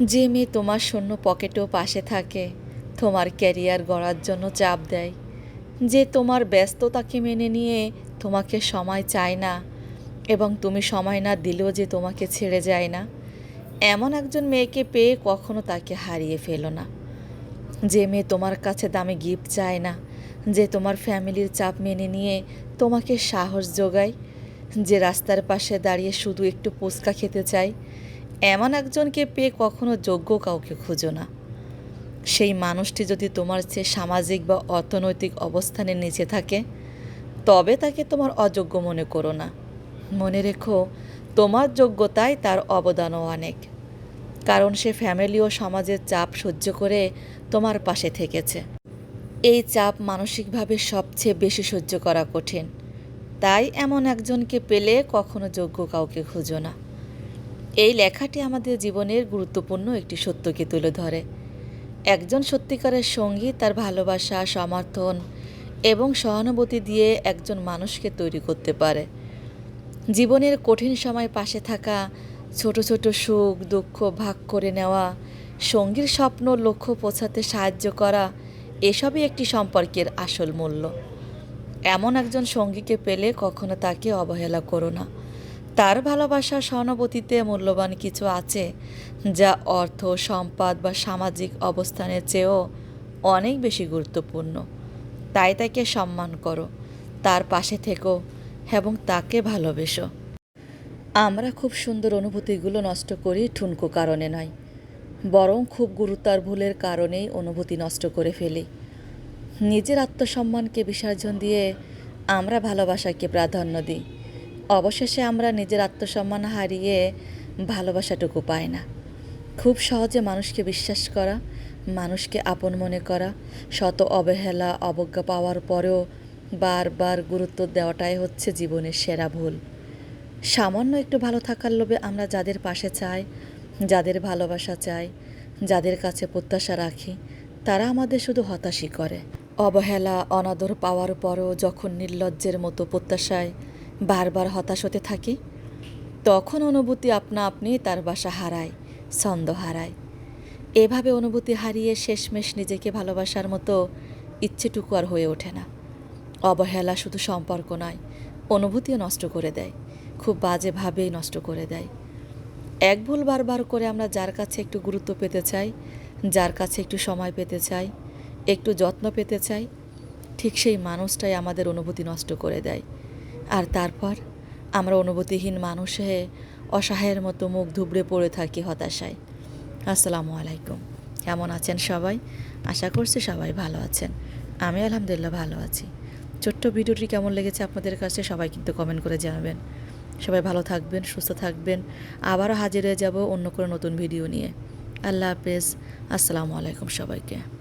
যে মেয়ে তোমার শূন্য পকেটেও পাশে থাকে, তোমার ক্যারিয়ার গড়ার জন্য চাপ দেয়। যে তোমার ব্যস্ততাকে মেনে নিয়ে তোমাকে সময় চায় না এবং তুমি সময় না দিলেও যে তোমাকে ছেড়ে যায় না, এমন একজন মেয়েকে পেয়ে কখনো তাকে হারিয়ে ফেলো না। যে মেয়ে তোমার কাছে দামি গিফট চায় না, যে তোমার ফ্যামিলির চাপ মেনে নিয়ে তোমাকে সাহস যোগায়, যে রাস্তার পাশে দাঁড়িয়ে শুধু একটু ফুচকা খেতে চায় এমন একজনকে পেয়ে কখনো যোগ্য কাউকে খুঁজো না। সেই মানুষটি যদি তোমার চেয়ে সামাজিক বা অর্থনৈতিক অবস্থানে নিচে থাকে, তবে তাকে তোমার অযোগ্য মনে করো না। মনে রেখো, তোমার যোগ্যতায় তার অবদানও অনেক। কারণ সে ফ্যামিলি ও সমাজের চাপ সহ্য করে তোমার পাশে থেকেছে। এই চাপ মানসিকভাবে সবচেয়ে বেশি সহ্য করা কঠিন। তাই এমন একজনকে পেলে কখনো যোগ্য কাউকে খুঁজো না। এই লেখাটি আমাদের জীবনের গুরুত্বপূর্ণ একটি সত্যকে তুলে ধরে। একজন সত্যিকারের সঙ্গী তার ভালোবাসা, সমর্থন এবং সহানুভূতি দিয়ে একজন মানুষকে তৈরি করতে পারে। জীবনের কঠিন সময় পাশে থাকা, ছোট ছোট সুখ, দুঃখ ভাগ করে নেওয়া, সঙ্গীর স্বপ্ন লক্ষ্য পৌঁছাতে সাহায্য করা, এসবই একটি সম্পর্কের আসল মূল্য। এমন একজন সঙ্গীকে পেলে কখনো তাকে অবহেলা করো না। তার ভালোবাসা সহানুভূতিতে মূল্যবান কিছু আছে, যা অর্থ, সম্পদ বা সামাজিক অবস্থানের চেয়েও অনেক বেশি গুরুত্বপূর্ণ। তাই তাকে সম্মান করো, তার পাশে থেকো এবং তাকে ভালোবেসো। আমরা খুব সুন্দর অনুভূতিগুলো নষ্ট করি ঠুনকো কারণে নয়, বরং খুব গুরুতর ভুলের কারণেই অনুভূতি নষ্ট করে ফেলি। নিজের আত্মসম্মানকে বিসর্জন দিয়ে আমরা ভালোবাসাকে প্রাধান্য দিই। অবশেষে আমরা নিজের আত্মসম্মান হারিয়ে ভালোবাসাটুকু পাই না। খুব সহজে মানুষকে বিশ্বাস করা, মানুষকে আপন মনে করা, শত অবহেলা, অবজ্ঞা পাওয়ার পরেও বারবার গুরুত্ব দেওয়াটাই হচ্ছে জীবনের সেরা ভুল। সামান্য একটু ভালো থাকার লোভে আমরা যাদের পাশে চাই, যাদের ভালোবাসা চাই, যাদের কাছে প্রত্যাশা রাখি, তারা আমাদের শুধু হতাশই করে। অবহেলা, অনাদর পাওয়ার পরও যখন নির্লজ্জের মতো প্রত্যাশায় বারবার হতাশ হতে থাকি, তখন অনুভূতি আপনা আপনি তার বাসা হারায়, ছন্দ হারায়। এভাবে অনুভূতি হারিয়ে শেষমেশ নিজেকে ভালোবাসার মতো ইচ্ছেটুকু আর হয়ে ওঠে না। অবহেলা শুধু সম্পর্ক নয়, অনুভূতিও নষ্ট করে দেয়, খুব বাজেভাবেই নষ্ট করে দেয়। এক ভুল বারবার করে আমরা যার কাছে একটু গুরুত্ব পেতে চাই, যার কাছে একটু সময় পেতে চাই, একটু যত্ন পেতে চাই, ঠিক সেই মানুষটাই আমাদের অনুভূতি নষ্ট করে দেয়। আর তারপর আমরা অনুভূতিহীন মানুষ হয়ে অসহায়ের মতো মুখ ধুবড়ে পড়ে থাকি হতাশায়। আসসালামু আলাইকুম। কেমন আছেন সবাই? আশা করছি সবাই ভালো আছেন। আমি আলহামদুলিল্লাহ ভালো আছি। ছোট্ট ভিডিওটি কেমন লেগেছে আপনাদের কাছে সবাই কিন্তু কমেন্ট করে জানাবেন। সবাই ভালো থাকবেন, সুস্থ থাকবেন। আবারও হাজির হয়ে যাব অন্য কোনো নতুন ভিডিও নিয়ে। আল্লাহ হাফেজ। আসসালামু আলাইকুম সবাইকে।